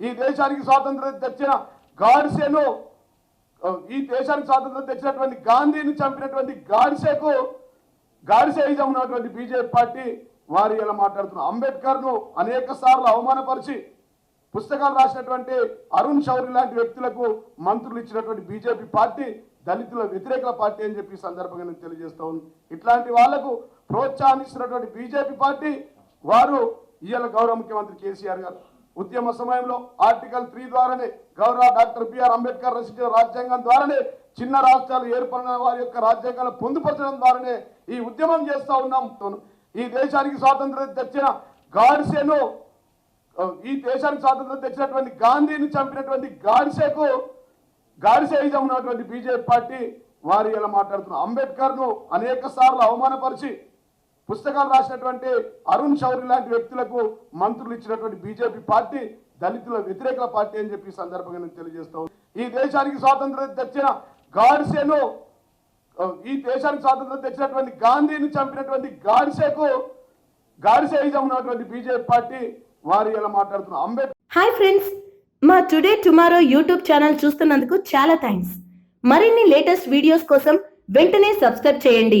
ఈ దేశానికి స్వాతంత్రం తెచ్చిన గాడ్సేను ఈ దేశానికి స్వాతంత్రం తెచ్చినటువంటి గాంధీని చంపినటువంటి గాడ్సేకు గాడిసేయిజం ఉన్నటువంటి బీజేపీ పార్టీ వారు ఇలా మాట్లాడుతున్నారు అంబేద్కర్ను అనేక సార్లు అవమానపరిచి పుస్తకాలు రాసినటువంటి అరుణ్ శౌరి లాంటి వ్యక్తులకు మంత్రులు ఇచ్చినటువంటి బీజేపీ పార్టీ దళితుల వ్యతిరేక పార్టీ అని చెప్పి సందర్భంగా నేను తెలియజేస్తా ఉన్నాను ఇట్లాంటి వాళ్ళకు ప్రోత్సాహిస్తున్నటువంటి బీజేపీ పార్టీ వారు ఇవాళ గౌరవ ముఖ్యమంత్రి కేసీఆర్ గారు. ఉద్యమ సమయంలో ఆర్టికల్ త్రీ ద్వారానే గౌరవ డాక్టర్ బిఆర్ అంబేద్కర్ రచించిన రాజ్యాంగం ద్వారానే చిన్న రాష్ట్రాలు ఏర్పడిన వారి యొక్క రాజ్యాంగాలు పొందుపరచడం ద్వారానే ఈ ఉద్యమం చేస్తూ ఉన్నాం. ఈ దేశానికి స్వాతంత్రం తెచ్చిన గాడ్సేను ఈ దేశానికి స్వాతంత్రం తెచ్చినటువంటి గాంధీని చంపినటువంటి గాడ్సేకు గాడిసేయిజం ఉన్నటువంటి బీజేపీ పార్టీ వారు ఇలా మాట్లాడుతున్నారు. అంబేద్కర్ను అనేక సార్లు అవమానపరిచి పుస్తకాలు రాసినటువంటి అరుణ్ శౌరి లాంటి వ్యక్తులకు మంత్రులు ఇచ్చినటువంటి బీజేపీ పార్టీ దళితుల వ్యతిరేక పార్టీ అని చెప్పి సందర్భంగా నేను తెలియజేస్తా ఈ దేశానికి స్వాతంత్రం తెచ్చిన గాడ్సేను ఈ దేశానికి స్వాతంత్రం తెచ్చినటువంటి గాంధీని చంపినటువంటి గాడ్సేకు గాడిసేయిజం ఉన్నటువంటి బీజేపీ పార్టీ వారు ఇలా మాట్లాడుతున్నారు అంబేద్కర్ హాయ్ ఫ్రెండ్స్ మా టుడే టుమారో యూట్యూబ్ ఛానల్ చూస్తున్నందుకు చాలా థ్యాంక్స్. మరిన్ని లేటెస్ట్ వీడియోస్ కోసం వెంటనే సబ్స్క్రైబ్ చేయండి.